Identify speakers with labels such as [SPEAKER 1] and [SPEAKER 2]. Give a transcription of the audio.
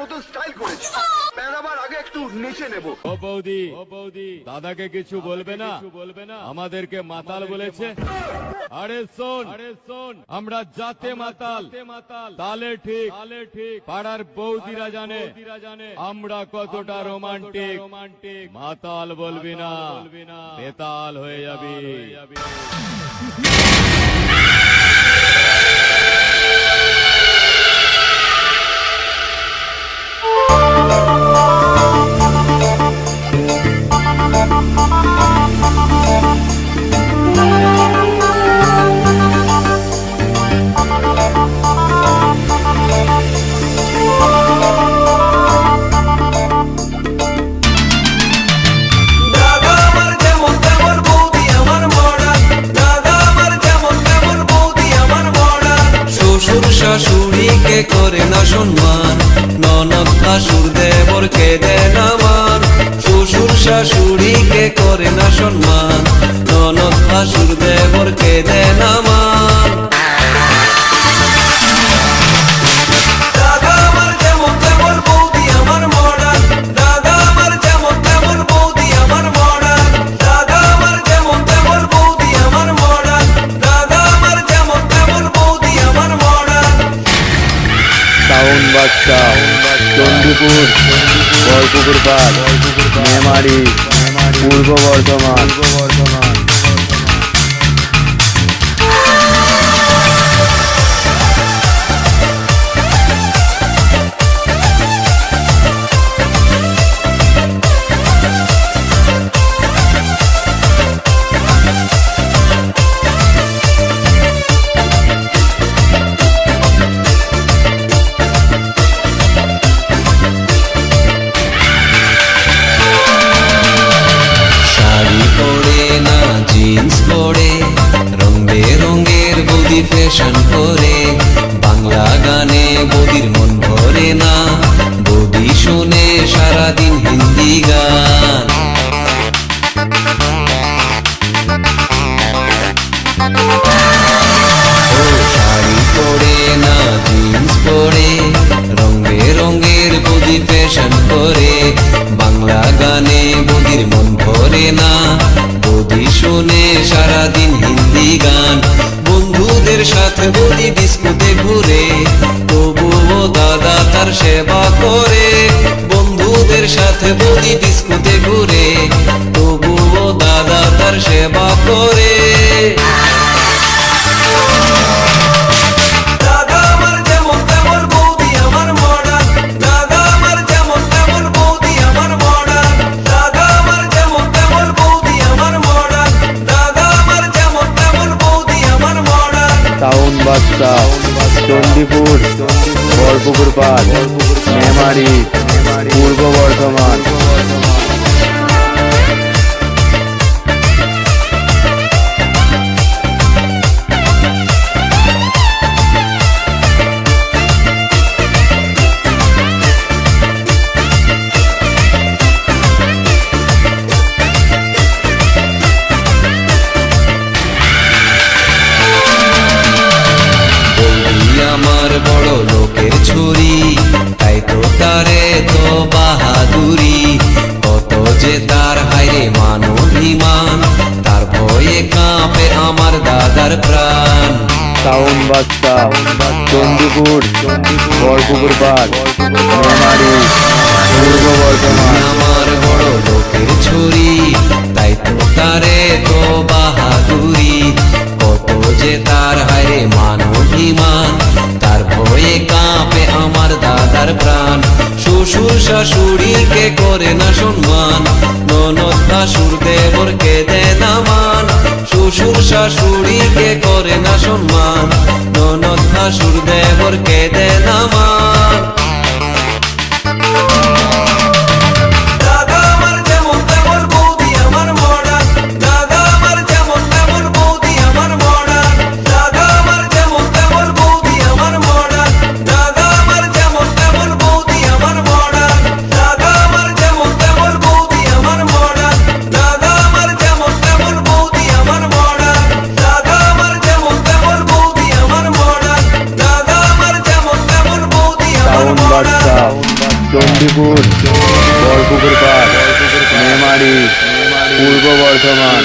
[SPEAKER 1] নতুন স্টাইল করেছি। বেড়াবার আগে একটু নেচে নেব।
[SPEAKER 2] ও বৌদি ও বৌদি দাদাকে কিছু বলবে না? বলবে না আমাদেরকে মাতাল বলেছে? আরে শোন আরে শোন আমরা জাতে মাতাল। মাতাল তালে ঠিক তালে ঠিক পাড়ার বৌদিরা জানে। জানে আমরা কতটা রোমান্টিক। রোমান্টিক। মাতাল বলবি না বলবি না। বেতাল হয়ে যাবি।
[SPEAKER 3] শাশুড়িকে করে না সম্মান। ননদ শাশুর দেবরকে দেয় না মান। শ্বশুর শাশুড়িকে করে না সম্মান। ননদ শাশুর দেবরকে দেয় না
[SPEAKER 4] টাউন বাচ্চা চণ্ডীপুর বরপুকুর পাড় মেমারি পূর্ব বর্ধমান।
[SPEAKER 3] ভরে না। বদি শুনে সারাদিন হিন্দি গান, বন্ধুদের সাথে বলি ডিস্কোতে ঘুরে। তবুও দাদা তার সেবা করে, বন্ধুদের সাথে বলি ডিস্কোতে ঘুরে। তবুও দাদা তার সেবা করে।
[SPEAKER 4] বরপুকুর পাড় মেমারি পূর্ব বর্ধমান
[SPEAKER 3] বড় লোকের ছুরি তাই তো তারে তো বাহাদুরি। কত যে তার হাইরে মান অভিমান তার ভয়ে কাঁপে আমার দাদার প্রাণ।
[SPEAKER 4] টাউন বাচ্চা চণ্ডীপুর বরপুকুর পাড় মেমারি পূর্ব বর্ধমান।
[SPEAKER 3] আমার বড় লোকের ছুরি তাই তো তারে শাশুড়িকে করে না সম্মান। ননদ শাশুর দেবরকে দেয় না মান। শ্বশুর শাশুড়িকে করে না সম্মান। ননদ শাশুর দেবরকে দেয় না মান।
[SPEAKER 4] চণ্ডীপুর বরপুকুর পাড় মেমারি পূর্ব বর্ধমান।